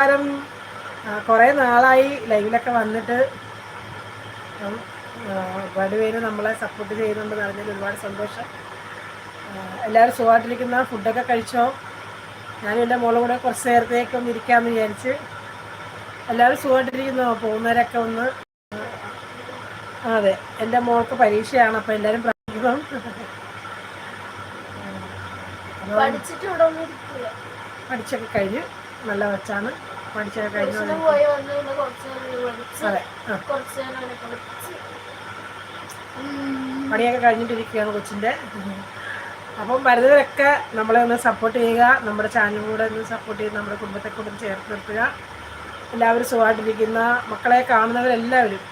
നമസ്കാരം. കുറേ നാളായി ലൈവിലൊക്കെ വന്നിട്ട്. ഒരുപാട് പേര് നമ്മളെ സപ്പോർട്ട് ചെയ്യുന്നുണ്ട് അറിഞ്ഞതിൽ ഒരുപാട് സന്തോഷം. എല്ലാവരും സുഖമായിട്ടിരിക്കുന്ന. ഫുഡൊക്കെ കഴിച്ചോ? ഞാനും എന്റെ മോളും കൂടെ കുറച്ച് നേരത്തേക്ക് ഒന്ന് ഇരിക്കാമെന്ന് വിചാരിച്ച്. എല്ലാവരും സുഖമായിട്ടിരിക്കുന്നോ. പോകുന്നവരൊക്കെ ഒന്ന് അതെ എന്റെ മോൾക്ക് പരീക്ഷയാണ് അപ്പോൾ എല്ലാവരും പ്രാർത്ഥിക്കണം പഠിച്ചിട്ട് പഠിച്ചൊക്കെ കഴിഞ്ഞ് നല്ല വെച്ചാണ്. പഠിച്ചൊക്കെ കഴിഞ്ഞു അതെ പണിയൊക്കെ കഴിഞ്ഞിട്ടിരിക്കുകയാണ് കൊച്ചിന്റെ. അപ്പം വരുന്നവരൊക്കെ നമ്മളെ ഒന്ന് സപ്പോർട്ട് ചെയ്യുക നമ്മുടെ ചാനലും കൂടെ ഒന്ന് സപ്പോർട്ട് ചെയ്ത് നമ്മുടെ കുടുംബത്തെ കൂടെ ചേർത്ത് നിർത്തുക. എല്ലാവരും സുഖമായിട്ടിരിക്കുന്ന മക്കളെ കാണുന്നവരെല്ലാവരും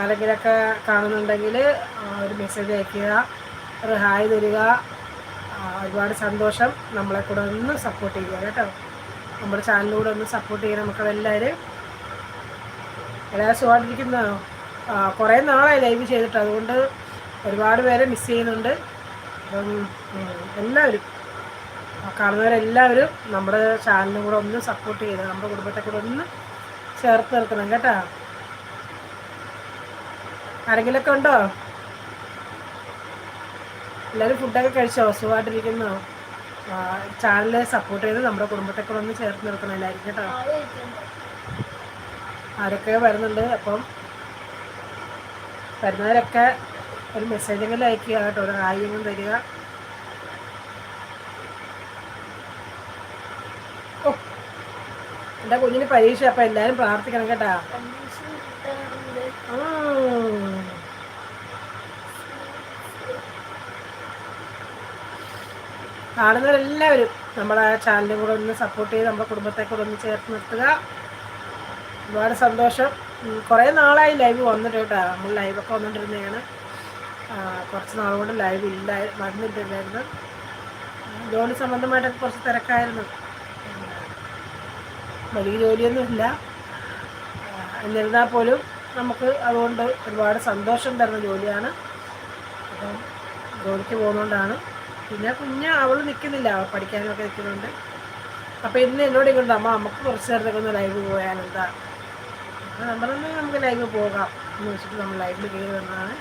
ആരെങ്കിലൊക്കെ കാണുന്നുണ്ടെങ്കിൽ ഒരു മെസ്സേജ് അയക്കുക ഒരു ഹായ് തരിക ഒരുപാട് സന്തോഷം. നമ്മളെ കൂടെ ഒന്ന് സപ്പോർട്ട് ചെയ്യുക കേട്ടോ. നമ്മുടെ ചാനലിലൂടെ ഒന്ന് സപ്പോർട്ട് ചെയ്യണം. മക്കളെല്ലാവരും എല്ലാവരും സുഖമായിട്ടിരിക്കുന്നോ കുറേ നാളായി ലൈവ് ചെയ്തിട്ട്. അതുകൊണ്ട് ഒരുപാട് പേരെ മിസ് ചെയ്യുന്നുണ്ട്. അപ്പം എല്ലാവരും കാണുന്നവരെല്ലാവരും നമ്മുടെ ചാനലിനും കൂടെ ഒന്ന് സപ്പോർട്ട് ചെയ്ത് നമ്മുടെ കുടുംബത്തെ കൂടെ ഒന്ന് ചേർത്ത് നിർത്തണം. കേട്ടോ? ആരെങ്കിലൊക്കെ ഉണ്ടോ? എല്ലാവരും ഫുഡൊക്കെ കഴിച്ചോ? സുഖമായിട്ടിരിക്കുന്നോ? ചാനൽ സപ്പോർട്ട് ചെയ്ത് നമ്മുടെ കുടുംബത്തെ കൂടെ ഒന്ന് ചേർത്ത് നിർത്തണം എല്ലാവരും കേട്ടോ. ആരൊക്കെ വരുന്നുണ്ട്? അപ്പം വരുന്നവരൊക്കെ ഒരു മെസ്സേജെങ്കിലും അയക്കുക കേട്ടോ ഒരു ആയെങ്കിലും തരിക. ഓ എന്റെ കുഞ്ഞിന് പരീക്ഷ അപ്പം എല്ലാവരും പ്രാർത്ഥിക്കണം കേട്ടാ. കാണുന്നവരെല്ലാവരും നമ്മുടെ ചാനലിനെ കൂടെ ഒന്ന് സപ്പോർട്ട് ചെയ്ത് നമ്മുടെ കുടുംബത്തെ കൂടെ ഒന്ന് ചേർത്ത് നിർത്തുക. ഒരുപാട് സന്തോഷം. കുറേ നാളായി ലൈവ് വന്നിട്ട് കേട്ടോ. നമ്മൾ ലൈവൊക്കെ വന്നുകൊണ്ടിരുന്നതാണ് കുറച്ച് നാളുകൊണ്ട് ലൈവ് ഇല്ല വന്നിട്ടില്ലായിരുന്നു. ജോലി സംബന്ധമായിട്ടൊക്കെ കുറച്ച് തിരക്കായിരുന്നു. വലിയ ജോലിയൊന്നുമില്ല എന്നിരുന്നാൽ പോലും നമുക്ക് അതുകൊണ്ട് ഒരുപാട് സന്തോഷം തരുന്ന ജോലിയാണ്. അപ്പം ജോലിക്ക് പോകുന്നതുകൊണ്ടാണ് പിന്നെ കുഞ്ഞ് അവൾ നിൽക്കുന്നില്ല പഠിക്കാനൊക്കെ നിൽക്കുന്നുണ്ട് അപ്പോൾ ഇന്ന് എന്നോട് ഇങ്ങോട്ട് അമ്മ നമുക്ക് കുറച്ച് നേരത്തേക്ക് ഒന്ന് ലൈവ് പോയാലെന്താ നമ്മളൊന്ന് നമുക്ക് ലൈവ് പോകാം. എന്ന് വെച്ചിട്ട് നമ്മൾ ലൈവിൽ കയറി വന്നതാണ്.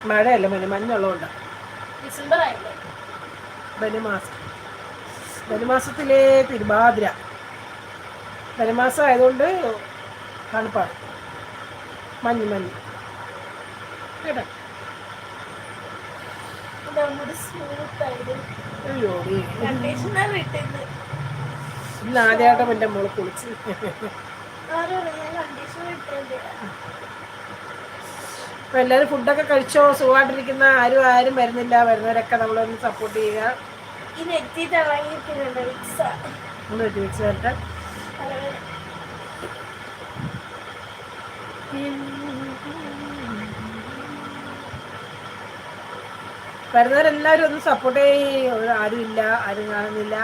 മഴയല്ല മഞ്ഞ മഞ്ഞുള്ളതുകൊണ്ട്. ബനുമാസം ബനുമാസത്തിലെ തിരുവാതിര. ബനുമാസം ആയതുകൊണ്ട് തണുപ്പാണ്. മഞ്ഞ് മഞ്ഞ് കേട്ടോ? ഇന്ന് ആദ്യമായിട്ട് എന്റെ മോൾ കുളിച്ച്. അപ്പൊ എല്ലാവരും ഫുഡൊക്കെ കഴിച്ചോ? സുഖമായിട്ടിരിക്കുന്ന? ആരും ആരും വരുന്നില്ല. വരുന്നവരൊക്കെ നമ്മളൊന്ന് സപ്പോർട്ട് ചെയ്യുക. ഒന്ന് വെച്ച് വരട്ടെ വരുന്നവരെല്ലാവരും ഒന്ന് സപ്പോർട്ട് ചെയ്യും. ഇല്ല ആരും കാണുന്നില്ല.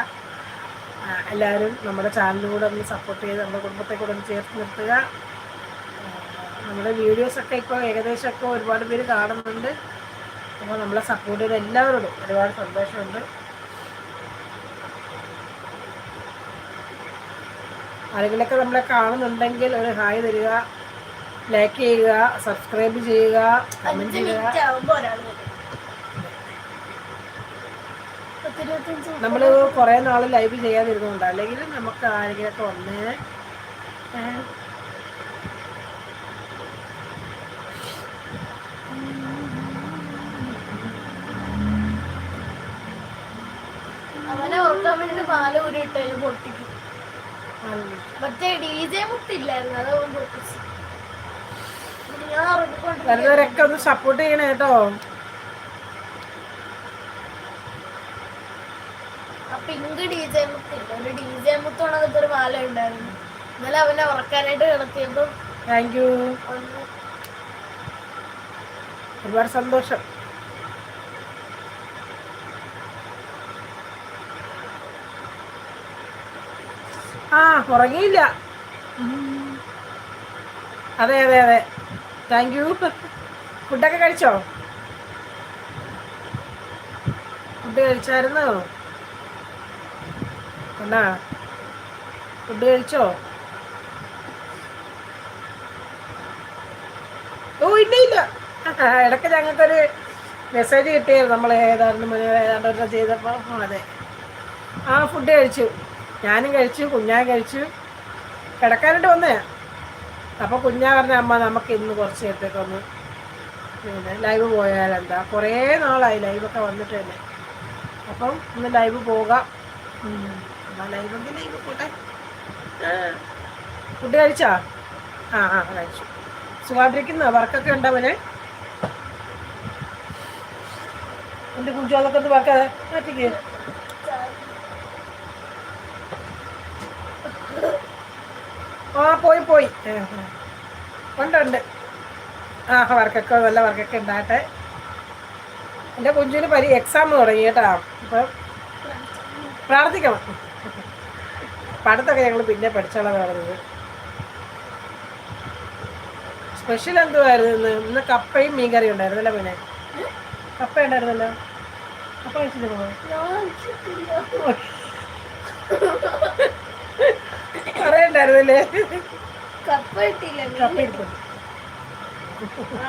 എല്ലാവരും നമ്മുടെ ചാനലിലൂടെ ഒന്ന് സപ്പോർട്ട് ചെയ്ത് നമ്മുടെ കുടുംബത്തെ കൂടെ ഒന്ന് ചേർത്ത് നിർത്തുക. നമ്മുടെ വീഡിയോസൊക്കെ ഇപ്പോൾ ഏകദേശമൊക്കെ ഒരുപാട് പേര് കാണുന്നുണ്ട്. അപ്പോൾ നമ്മളെ സപ്പോർട്ട് ചെയ്ത എല്ലാവരോടും ഒരുപാട് സന്തോഷമുണ്ട്. ആരെങ്കിലൊക്കെ നമ്മളെ കാണുന്നുണ്ടെങ്കിൽ ഒരു ഹായ് തരിക. ലൈക്ക് ചെയ്യുക സബ്സ്ക്രൈബ് ചെയ്യുക കമന്റ് ചെയ്യുക. നമ്മൾ കുറേ നാൾ ലൈവ് ചെയ്യാതിരുന്നുണ്ട് അല്ലെങ്കിൽ നമുക്ക് ആരെങ്കിലൊക്കെ വന്ന് അവനെ ഓർക്കാൻ വേണ്ടി പാല ഉരുട്ടു പൊട്ടിക്കും. മറ്റേ ഡി ജെ മുട്ടില്ലായിരുന്നു അതുകൊണ്ട് പൊട്ടിച്ചു. വരുന്നവരൊക്കെ ഒന്ന് സപ്പോർട്ട് ചെയ്യണേ കേട്ടോ. പിങ്ക് ഡി ജെ മുത്തില്ല ഒരു ഡി ജെ മുത്തോണകത്ത് ഒരു മാല ഉണ്ടായിരുന്നു. ഇന്നലെ അവനെ ഉറക്കാനായിട്ട് കിടത്തിയപ്പോ താങ്ക് യു ഒരുപാട് സന്തോഷം. ആ ഉറങ്ങിയില്ല. അതെ അതെ അതെ. Thank you. ഫുഡൊക്കെ കഴിച്ചോ? ഫുഡ് കഴിച്ചായിരുന്നോ? എന്നാ ഫുഡ് കഴിച്ചോ? ഓ ഇല്ല ഇല്ല. ഇടയ്ക്ക് ഞങ്ങൾക്കൊരു മെസ്സേജ് കിട്ടിയായിരുന്നു. നമ്മൾ ഏതാണ്ട് ഏതാണ്ടൊക്കെ ഏതാണ്ട് ചെയ്തപ്പോൾ അതെ. ആ ഫുഡ് കഴിച്ചു. ഞാനും കഴിച്ചു കുഞ്ഞാൻ കഴിച്ചു. കിടക്കാനായിട്ട് വന്നേ അപ്പോൾ കുഞ്ഞാ പറഞ്ഞ അമ്മ നമുക്ക് ഇന്ന് കുറച്ച് നേരത്തേക്ക് ഒന്ന് പിന്നെ ലൈവ് പോയാലെന്താ കുറേ നാളായി ലൈവൊക്കെ വന്നിട്ട് തന്നെ. അപ്പം ഇന്ന് ലൈവ് പോകാം. ലൈവെങ്കിൽ ലൈവ് പോട്ടെ. ഫുഡ് കഴിച്ചാ? ആ ആ കഴിച്ചു. സുഖമായിട്ടിരിക്കുന്ന വർക്കൊക്കെ ഉണ്ടോ എന്റെ എന്റെ കുഞ്ചു അതൊക്കെ ഒന്ന് വർക്കാതെ ആ പോയി പോയി. ഉണ്ട് ഉണ്ട്. ആ വർക്കൊക്കെ നല്ല വർക്കൊക്കെ ഉണ്ടാകട്ടെ. എന്റെ കുഞ്ചിന് പരി എക്സാം തുടങ്ങി കേട്ടാ. അപ്പം പ്രാർത്ഥിക്കണം. പഠിത്തമൊക്കെ ഞങ്ങൾ പിന്നെ പഠിച്ചോളാം പറഞ്ഞത്. സ്പെഷ്യൽ എന്തുവായിരുന്നു? ഇന്ന് ഇന്ന് കപ്പയും മീൻകറിയും ഉണ്ടായിരുന്നല്ലോ പിന്നെ കപ്പ ഉണ്ടായിരുന്നല്ലോ. കപ്പ കഴിച്ചിട്ട് പോകാം. പറയണ്ടായിരുന്നല്ലേ? കപ്പ കിട്ടിയില്ല കപ്പ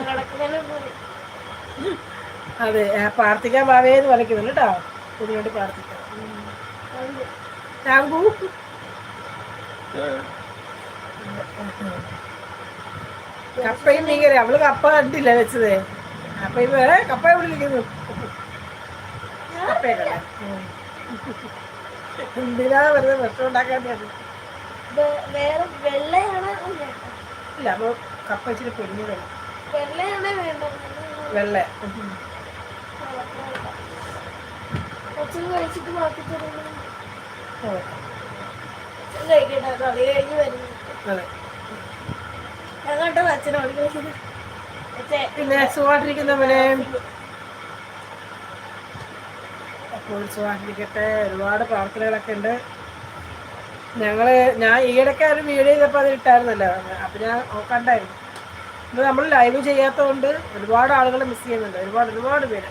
കിടക്കുന്നതിന് അതെ പ്രാർത്ഥിക്കാൻ പാവേന്ന് വരയ്ക്കുന്നുണ്ട് കേട്ടോ. ഇതിനു വേണ്ടി പ്രാർത്ഥിക്കാം. താങ്കു കപ്പയും മീൻകറി അവൾ കപ്പ കണ്ടില്ല വെച്ചത്. അപ്പൊ ഇവ കപ്പ ഇവിടെ ഇരിക്കുന്നു കപ്പയൊക്കെ എന്തിനാ വെറുതെ വിഷം ഉണ്ടാക്കാൻ വേറെ വെള്ളയാണ് ഇല്ല അപ്പോൾ കപ്പ ഇച്ചിരി പൊരിഞ്ഞതാണ് വെള്ളയാണ് വേണ്ടത്. വെള്ള. അച്ഛൻ കഴിച്ചിട്ട് ബാക്കി തരുന്നു. അതെ അച്ഛൻ കഴിക്കട്ടെ കളി കഴിഞ്ഞ് വരുന്നു അതെ. അച്ഛനോട് പിന്നെ സുഖമായിട്ടിരിക്കുന്നവനെ അപ്പോൾ സുഖമായിട്ടിരിക്കട്ടെ ഒരുപാട് പ്രാർത്ഥനകളൊക്കെ ഉണ്ട്. ഞങ്ങൾ ഞാൻ ഈയിടയ്ക്ക് ഒരു വീഡിയോ ചെയ്തപ്പോൾ അതിലിട്ടായിരുന്നല്ലോ അപ്പം ഞാൻ കണ്ടായിരുന്നു. ഇത് നമ്മൾ ലൈവ് ചെയ്യാത്തതുകൊണ്ട് ഒരുപാട് ആളുകൾ മിസ് ചെയ്യുന്നുണ്ട്. ഒരുപാട് ഒരുപാട് പേര്.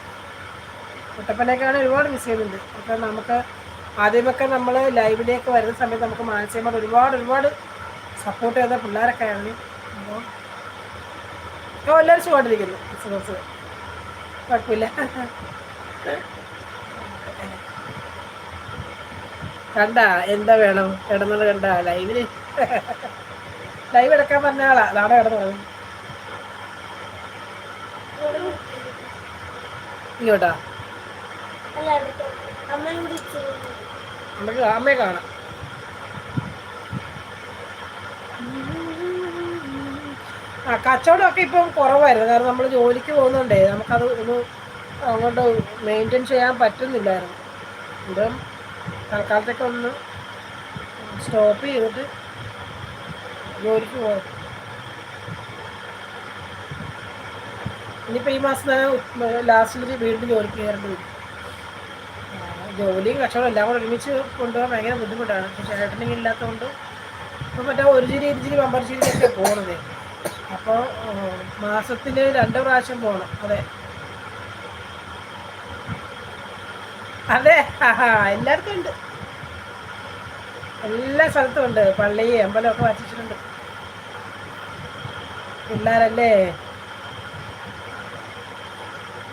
കുട്ടപ്പനേക്കാണ് ഒരുപാട് മിസ് ചെയ്യുന്നുണ്ട്. അപ്പം നമുക്ക് ആദ്യമൊക്കെ നമ്മൾ ലൈവിലേക്ക് വരുന്ന സമയത്ത് നമുക്ക് മാനസികമായിട്ട് ഒരുപാട് ഒരുപാട് സപ്പോർട്ട് ചെയ്ത പിള്ളേരൊക്കെ ആയിരുന്നു. അപ്പോൾ ഇപ്പോൾ എല്ലാവരും സുഖമായിട്ടിരിക്കുന്നു. സുഖം സുഖം. കുഴപ്പമില്ല. കണ്ട എന്താ വേണം? കിടന്നത് കണ്ട ലൈവിൽ? ലൈവ് എടുക്കാൻ പറഞ്ഞ ആളാ. നാളെ കിടന്നത് ഇങ്ങോട്ടാ. നമുക്ക് അമ്മയെ കാണാം. ആ കച്ചവടമൊക്കെ ഇപ്പം കുറവായിരുന്നു. കാരണം നമ്മൾ ജോലിക്ക് പോകുന്നുണ്ടേ. നമുക്കത് ഒന്ന് അങ്ങോട്ട് മെയിന്റെയിൻ ചെയ്യാൻ പറ്റുന്നില്ലായിരുന്നു. ഇപ്പം തൽക്കാലത്തേക്ക് ഒന്ന് സ്റ്റോപ്പ് ചെയ്തിട്ട് ജോലിക്ക് പോകാം ഇനിയിപ്പോൾ ഈ മാസം ലാസ്റ്റിൽ വീണ്ടും ജോലിക്ക് കയറേണ്ടി വരും. ജോലിയും കച്ചവടം എല്ലാം കൂടെ ഒരുമിച്ച് കൊണ്ടുപോകാൻ ഭയങ്കര ബുദ്ധിമുട്ടാണ്. പക്ഷേ ഏട്ടനിങ് ഇല്ലാത്തതുകൊണ്ട് ഇപ്പം മറ്റേ ഒരു ജിരി ഇരിച്ചിരി പമ്പർച്ചിരിയൊക്കെ പോകുന്നത് അപ്പോൾ മാസത്തിൽ രണ്ട് പ്രാവശ്യം പോകണം അതെ. അതെ എല്ലാവർക്കും ഉണ്ട്. എല്ലാ സ്ഥലത്തും ഉണ്ട്. പള്ളി അമ്പലമൊക്കെ വച്ചിട്ടുണ്ട് പിള്ളേരല്ലേ?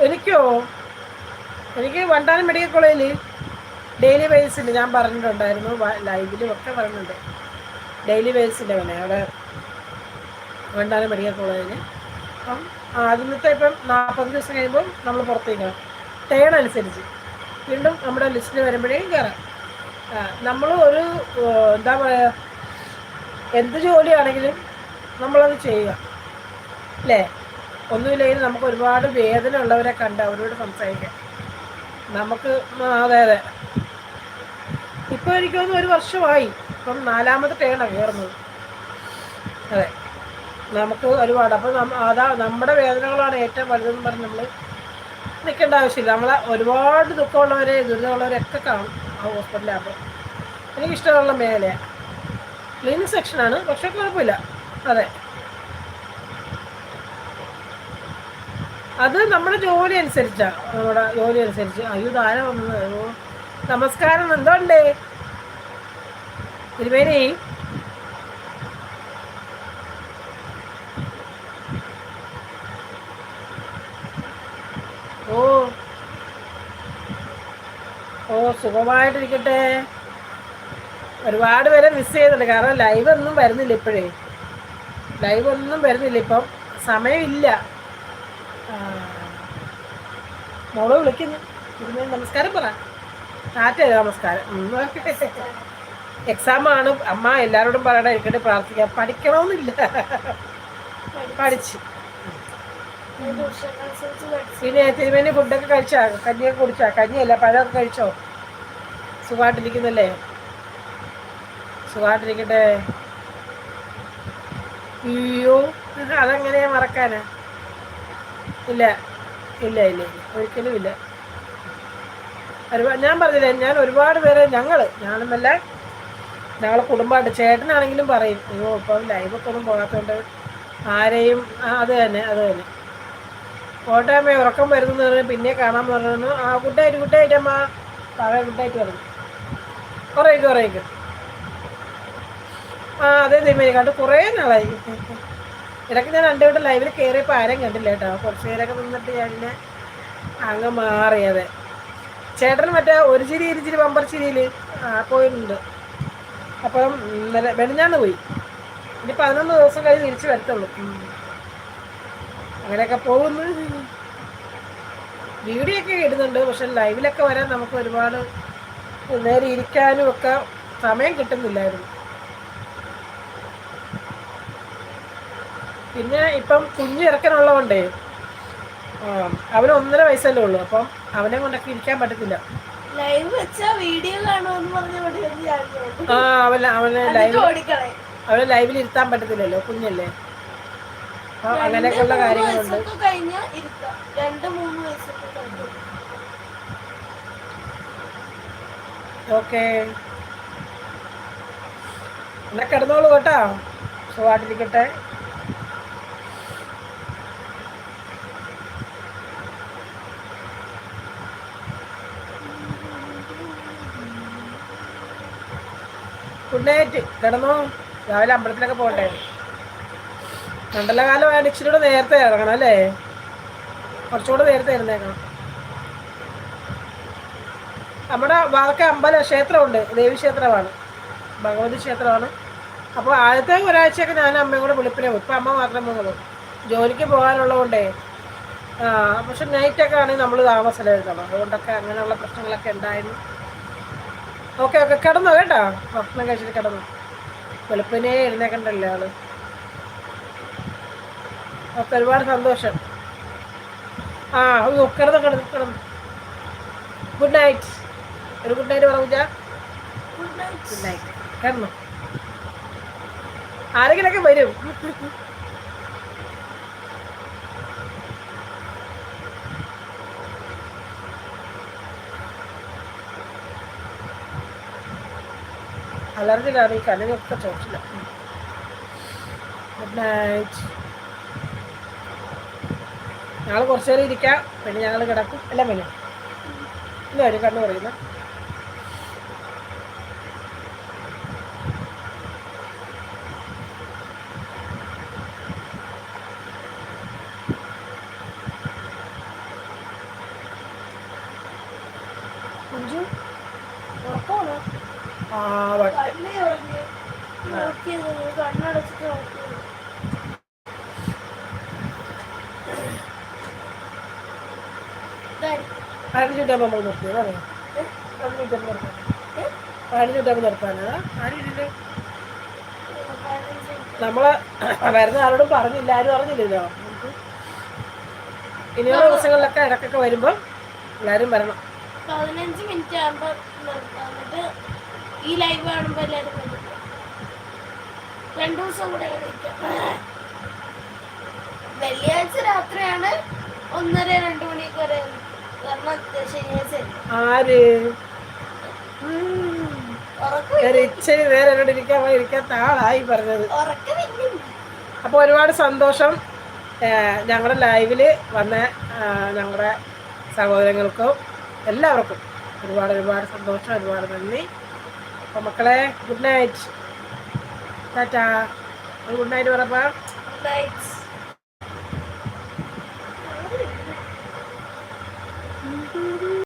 എനിക്കോ? എനിക്ക് വണ്ടാനം മെഡിക്കൽ കോളേജിൽ ഡെയിലി ബേസിൽ ഞാൻ പറഞ്ഞിട്ടുണ്ടായിരുന്നു. ലൈവിലും ഒക്കെ പറഞ്ഞിട്ടുണ്ട്. ഡെയിലി ബേസിന്റെ വേണേ അവിടെ വണ്ടാനം മെഡിക്കൽ കോളേജിൽ അപ്പം ആദ്യത്തെ ഇപ്പം നാൽപ്പത് ദിവസം കഴിയുമ്പം നമ്മൾ പുറത്തേക്കണം. ടേൺ അനുസരിച്ച്. വീണ്ടും നമ്മുടെ ലിസ്റ്റിൽ വരുമ്പോഴേക്കും കയറാം. നമ്മൾ ഒരു എന്താ പറയുക എന്ത് ജോലിയാണെങ്കിലും നമ്മളത് ചെയ്യുക. അല്ലേ? ഒന്നുമില്ലെങ്കിൽ നമുക്ക് ഒരുപാട് വേദന ഉള്ളവരെ കണ്ട് അവരോട് സംസാരിക്കാം. നമുക്ക് അതെ അതെ. ഇപ്പോൾ എനിക്കൊന്ന് ഒരു വർഷമായി ഇപ്പം നാലാമത്തെ ടേണാണ് കയറുന്നത്. അതെ. നമുക്ക് ഒരുപാട്. അപ്പോൾ അതാ നമ്മുടെ വേദനകളാണ് ഏറ്റവും വലുതെന്ന് പറഞ്ഞ് നമ്മൾ നിൽക്കേണ്ട ആവശ്യമില്ല. നമ്മളെ ഒരുപാട് ദുഃഖമുള്ളവരെ ദുരിതമുള്ളവരെയൊക്കെ കാണും ആ ഹോസ്പിറ്റലാകുമ്പോൾ എനിക്കിഷ്ടമുള്ള മേലെയാണ് ക്ലീൻ സെക്ഷനാണ് പക്ഷെ കുഴപ്പമില്ല. അതെ. അത് നമ്മുടെ ജോലി അനുസരിച്ചാണ് നമ്മുടെ ജോലി അനുസരിച്ച്. അയ്യോ താര വന്നത്? നമസ്കാരം. എന്തോണ്ടേ? തിരുമേനി ഓ ഓ സുഖമായിട്ടിരിക്കട്ടെ. ഒരുപാട് പേരെ മിസ് ചെയ്യുന്നുണ്ട് കാരണം ലൈവ് ഒന്നും വരുന്നില്ല ഇപ്പോഴേ. ലൈവ് ഒന്നും വരുന്നില്ല. ഇപ്പം സമയമില്ല. മോൾ വിളിക്കുന്നു. നമസ്കാരം പറ. ടാറ്റ നമസ്കാരം. എക്സാമാണ് അമ്മ എല്ലാവരോടും പറയണ ഇരിക്കട്ടെ പ്രാർത്ഥിക്കാം. പഠിക്കണമെന്നില്ല പഠിച്ചു. പിന്നെ തിരുമേനി ഫുഡൊക്കെ കഴിച്ചാ? കഞ്ഞിയൊക്കെ കുടിച്ചാ? കഞ്ഞിയല്ല പഴമൊക്കെ കഴിച്ചോ? സുഖമായിട്ടിരിക്കുന്നല്ലേ? സുഖമായിട്ടിരിക്കട്ടെ. അയ്യോ അതെങ്ങനെയാ മറക്കാനാ? ഇല്ല ഇല്ല ഇല്ല ഒരിക്കലും ഇല്ല. ഒരുപാട് ഞാൻ പറഞ്ഞില്ലേ ഞാൻ ഒരുപാട് പേരെ ഞങ്ങൾ ഞാനെന്നല്ല ഞങ്ങളെ കുടുംബമായിട്ട് ചേട്ടനാണെങ്കിലും പറയും അയ്യോ ഇപ്പം ലൈവൊക്കെ ഒന്നും പോകാത്തതുകൊണ്ട് ആരെയും അത് തന്നെ അത് തന്നെ. കോട്ടയമ്മ ഉറക്കം വരുന്നു പറഞ്ഞു പിന്നെ കാണാൻ പറഞ്ഞു ആ ഗുഡായിട്ട് ഗുഡായിട്ട് അമ്മ. പഴയ ഗുഡായിട്ട് പറഞ്ഞു. കുറേക്ക് കുറേ ആ അതെ ദൈവം കണ്ട് കുറേ നാളായി. ഇടയ്ക്ക് ഞാൻ രണ്ടു വീട്ടിൽ ലൈവിൽ കയറിയപ്പോൾ ആരെയും കണ്ടില്ല കേട്ടോ. കുറച്ച് നേരമൊക്കെ നിന്നിട്ട് പിന്നെ അങ്ങ് മാറിയത് ചേട്ടൻ മറ്റേ ഒരു ചിരി ഇരുചിരി ബമ്പർ ചിരിയിൽ പോയിട്ടുണ്ട്. അപ്പം ഇന്നലെ വെളിഞ്ഞാന്ന് പോയി. ഇനി പതിനൊന്ന് ദിവസം കഴിഞ്ഞ് തിരിച്ച് വരത്തുള്ളൂ. അങ്ങനെയൊക്കെ പോകുന്നു. വീഡിയോ ഒക്കെ ഇടുന്നുണ്ട്. പക്ഷെ ലൈവിലൊക്കെ വരാൻ നമുക്ക് ഒരുപാട് നേരെ ഇരിക്കാനും ഒക്കെ സമയം കിട്ടുന്നില്ലായിരുന്നു. പിന്നെ ഇപ്പം കുഞ്ഞ് ഇറക്കാനുള്ളതുകൊണ്ടേ അവന് ഒന്നര വയസ്സല്ലേ ഉള്ളൂ. അപ്പം അവനെ കൊണ്ടൊക്കെ ഇരിക്കാൻ പറ്റത്തില്ല. ആ അവൻ അവന് ലൈവ് അവനെ ലൈവിൽ ഇരുത്താൻ പറ്റത്തില്ലല്ലോ കുഞ്ഞല്ലേ? അങ്ങനെയൊക്കെയുള്ള കാര്യങ്ങളുണ്ട്. രണ്ട് മൂന്ന് വയസ്സൊക്കെ ഓക്കെ. എന്നാ കിടന്നോളൂ കേട്ടോ. സുഖമായിട്ടിരിക്കട്ടെ. ഗുഡ് നൈറ്റ് കിടന്നോ. രാവിലെ അമ്പലത്തിലൊക്കെ പോകട്ടെ രണ്ടല്ല കാലം ആയിട്ട് ഇച്ചിരി കൂടെ നേരത്തെ ഇറങ്ങണം അല്ലേ? കുറച്ചുകൂടെ നേരത്തെ ഇരുന്നേക്കണം നമ്മുടെ വാർക്ക അമ്പല ക്ഷേത്രമുണ്ട് ദേവി ക്ഷേത്രമാണ് ഭഗവതി ക്ഷേത്രമാണ്. അപ്പോൾ ആദ്യത്തെ ഒരാഴ്ചയൊക്കെ ഞാൻ അമ്മയും കൂടെ വെളുപ്പിനെ പോകും ഇപ്പം അമ്മ മാത്രമേ പോകുള്ളൂ ജോലിക്ക് പോകാനുള്ളതുകൊണ്ടേ ആ പക്ഷെ നൈറ്റൊക്കെ ആണെങ്കിൽ നമ്മൾ താമസം എഴുതണം. അതുകൊണ്ടൊക്കെ അങ്ങനെയുള്ള പ്രശ്നങ്ങളൊക്കെ ഉണ്ടായിരുന്നു. Okay okay. കിടന്നു കേട്ടോ? ഭക്ഷണം കഴിച്ചിട്ട് കിടന്നു? വെളുപ്പിനെ എഴുന്നേക്കണ്ടല്ലേ ആൾ? ഒക്കെ ഒരുപാട് സന്തോഷം. ആ കിടന്നു കിടന്നു കിടന്നു. ഗുഡ് നൈറ്റ് ഒരു ഗുഡ് നൈറ്റ് പറഞ്ഞ ഗുഡ് നൈറ്റ് കിടന്നു ആരെങ്കിലൊക്കെ വരും. അലർജിയിലാണ് ഈ കണ്ണിനൊക്കെ ചോദിച്ചില്ല ഗുഡ് നൈറ്റ് ഞങ്ങൾ കുറച്ചു നേരം ഇരിക്കാം. പിന്നെ ഞങ്ങൾ കിടക്കും. എല്ലാം പിന്നെ ഇല്ല ഒരു കണ്ണു പറയുന്നത് മിനിറ്റാകുമ്പോൾ നമ്മൾ നിർത്തിയത് അറിയാം പതിനഞ്ച് മിനിറ്റ് നിർത്താൻ ഏ? പതിനഞ്ച് മിനിറ്റാകുമ്പോൾ നിർത്താനാ? പതിനഞ്ച് നമ്മൾ വരുന്ന ആരോടും പറഞ്ഞില്ല ആരും അറിഞ്ഞില്ലല്ലോ. ഇനിയുള്ള ദിവസങ്ങളിലൊക്കെ ഇടക്കൊക്കെ വരുമ്പോൾ എല്ലാവരും വരണം. പതിനഞ്ച് മിനിറ്റ് ആകുമ്പോ നിർത്താം. ഈ ലൈവ് കാണുമ്പോ എല്ലാവരും വരും. രണ്ടു ദിവസം കൂടെ വെള്ളിയാഴ്ച രാത്രിയാണ് ഒന്നര രണ്ടു മണിക്ക് വരെ ആര്? ഉം. ഉറക്കം ഒരു ഇച്ചിരി നേരം എന്നോട് ഇരിക്കാൻ പോയി ഇരിക്കാത്ത ആളായി പറഞ്ഞത്. അപ്പോൾ ഒരുപാട് സന്തോഷം ഞങ്ങളുടെ ലൈവിൽ വന്ന ഞങ്ങളുടെ സഹോദരങ്ങൾക്കും എല്ലാവർക്കും ഒരുപാട് ഒരുപാട് സന്തോഷം ഒരുപാട് നന്ദി. അപ്പോൾ മക്കളെ good night tata. Good night പറപ്പാ night